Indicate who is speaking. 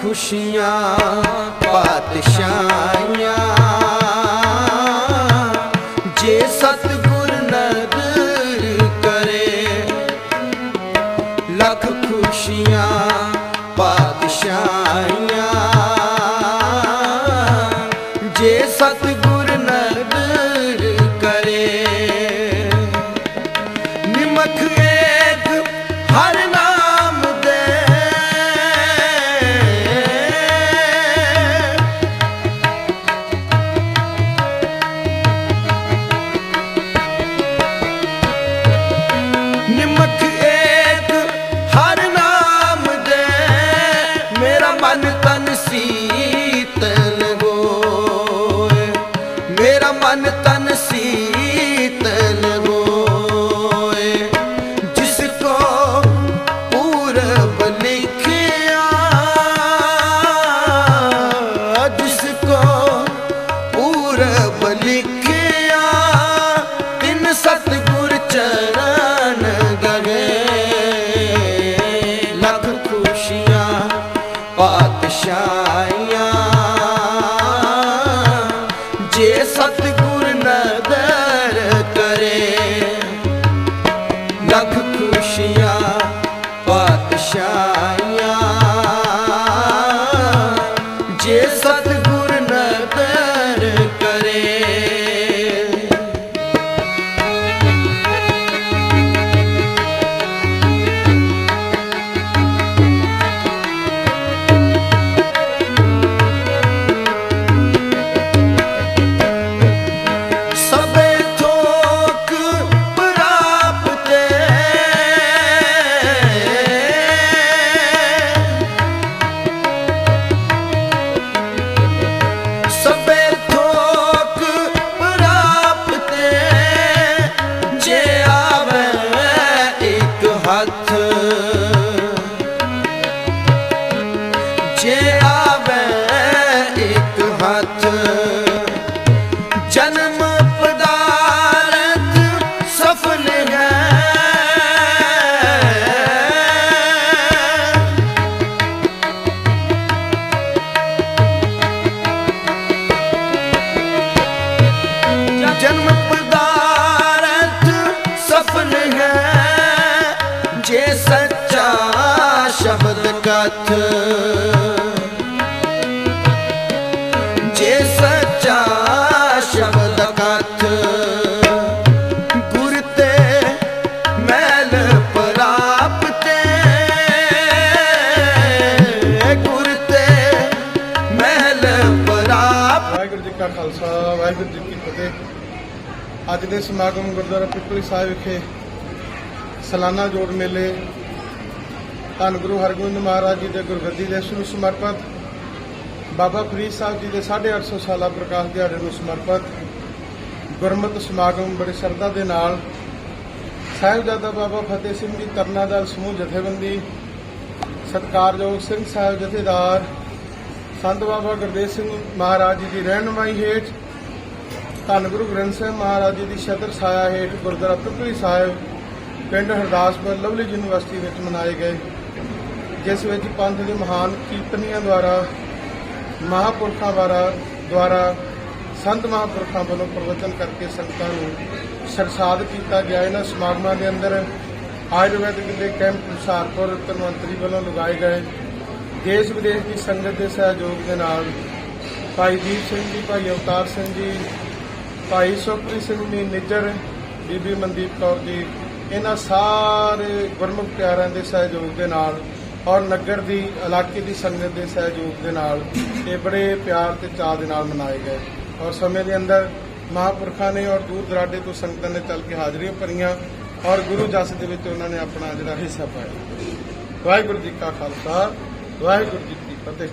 Speaker 1: ਖੁਸ਼ੀਆਂ ਪਾਤਸ਼ਾਹੀਆਂ ਸਤਿਗੁਰ ਨਦਰ ਕਰੇ। ਲੱਖ ਖੁਸ਼ੀਆਂ ਪਾਤਸ਼ਾਹੀਆਂ ਹੱਥ ਸ਼ਬਦ ਕਥ ਜੇ ਸੱਚਾ ਸ਼ਬਦ ਕਥ, ਗੁਰ ਤੇ ਮੈਲ ਪ੍ਰਾਪਤੇ। ਗੁਰ ਤੇ ਮੈਲ ਪ੍ਰਾਪ
Speaker 2: ਵਾਹਿਗੁਰੂ ਜੀ ਕਾ ਖਾਲਸਾ, ਵਾਹਿਗੁਰੂ ਜੀ ਕੀ ਫਤਿਹ। ਅੱਜ ਦੇ ਸਮਾਗਮ ਗੁਰਦੁਆਰਾ ਪਿਪਲੀ ਸਾਹਿਬ ਵਿਖੇ ਸਾਲਾਨਾ ਜੋੜ ਮੇਲੇ ਧੰਨ ਗੁਰੂ ਹਰਗੋਬਿੰਦ ਮਹਾਰਾਜ ਜੀ ਦੇ ਗੁਰਗੱਦੀ ਦਿਵਸ ਨੂੰ ਸਮਰਪਿਤ, ਬਾਬਾ ਫਰੀਦ ਸਾਹਿਬ ਜੀ ਦੇ 850 ਸਾਲਾ ਪ੍ਰਕਾਸ਼ ਦਿਹਾੜੇ ਨੂੰ ਸਮਰਪਿਤ ਗੁਰਮਤਿ ਸਮਾਗਮ ਬੜੀ ਸ਼ਰਧਾ ਦੇ ਨਾਲ ਸਾਹਿਬਜ਼ਾਦਾ ਬਾਬਾ ਫਤਿਹ ਸਿੰਘ ਜੀ ਤਰਨਾ ਦਲ ਸਮੂਹ ਜਥੇਬੰਦੀ, ਸਤਿਕਾਰਯੋਗ ਸਿੰਘ ਸਾਹਿਬ ਜਥੇਦਾਰ, ਸੰਤ ਬਾਬਾ ਗੁਰਦੇਵ ਸਿੰਘ ਮਹਾਰਾਜ ਜੀ ਦੀ ਰਹਿਨਮਾਈ ਹੇਠ, ਧੰਨ ਗੁਰੂ ਗ੍ਰੰਥ ਸਾਹਿਬ ਮਹਾਰਾਜ ਜੀ ਦੀ ਛਤਰ ਛਾਇਆ ਹੇਠ ਗੁਰਦੁਆਰਾ ਪਿਪਲੀ ਸਾਹਿਬ, ਪਿੰਡ ਹਰਦਾਸਪੁਰ, ਲਵਲੀ ਯੂਨੀਵਰਸਿਟੀ ਵਿੱਚ ਮਨਾਏ ਗਏ। ਜਿਸ ਵਿੱਚ ਪੰਥ ਦੇ ਮਹਾਨ ਕੀਰਤਨੀਆਂ ਦੁਆਰਾ, ਮਹਾਪੁਰਖਾਂ ਦੁਆਰਾ ਦੁਆਰਾ ਸੰਤ ਮਹਾਪੁਰਖਾਂ ਵੱਲੋਂ ਪ੍ਰਵਚਨ ਕਰਕੇ ਸੰਗਤਾਂ ਨੂੰ ਸਰਸਾਦ ਕੀਤਾ ਗਿਆ। ਇਹਨਾਂ ਸਮਾਗਮਾਂ ਦੇ ਅੰਦਰ ਆਯੁਰਵੈਦਿਕ ਦੇ ਕੈਂਪ ਹੁਸ਼ਿਆਰਪੁਰ ਧਨਵੰਤਰੀ ਵੱਲੋਂ ਲਗਾਏ ਗਏ। ਦੇਸ਼ ਵਿਦੇਸ਼ ਦੀ ਸੰਗਤ ਦੇ ਸਹਿਯੋਗ ਦੇ ਨਾਲ ਭਾਈ ਦੀਪ ਸਿੰਘ ਜੀ, ਭਾਈ ਅਵਤਾਰ ਸਿੰਘ ਜੀ, ਭਾਈ ਸੁਖਪ੍ਰੀਤ ਸਿੰਘ ਜੀ, ਨਿੱਜਰ, ਬੀਬੀ ਮਨਦੀਪ ਕੌਰ ਜੀ, ਇਹਨਾਂ ਸਾਰੇ ਗੁਰਮੁਖ ਪਿਆਰਿਆਂ ਦੇ ਸਹਿਯੋਗ ਦੇ ਨਾਲ ਔਰ ਨਗਰ ਦੀ, ਇਲਾਕੇ ਦੀ ਸੰਗਤ ਦੇ ਸਹਿਯੋਗ ਦੇ ਨਾਲ ਇਹ ਬੜੇ ਪਿਆਰ ਤੇ ਚਾਅ ਦੇ ਨਾਲ ਮਨਾਏ ਗਏ। ਔਰ ਸਮੇਂ ਦੇ ਅੰਦਰ ਮਹਾਂਪੁਰਖਾਂ ਨੇ ਔਰ ਦੂਰ ਦਰਾਡੇ ਤੋਂ ਸੰਗਤਾਂ ਨੇ ਚੱਲ ਕੇ ਹਾਜ਼ਰੀਆਂ ਭਰੀਆਂ ਔਰ ਗੁਰੂ ਜਸ ਦੇ ਵਿੱਚ ਉਹਨਾਂ ਨੇ ਆਪਣਾ ਜਿਹੜਾ ਹਿੱਸਾ ਪਾਇਆ। ਵਾਹਿਗੁਰੂ ਜੀ ਕਾ ਖਾਲਸਾ, ਵਾਹਿਗੁਰੂ ਜੀ ਕੀ ਫਤਿਹ।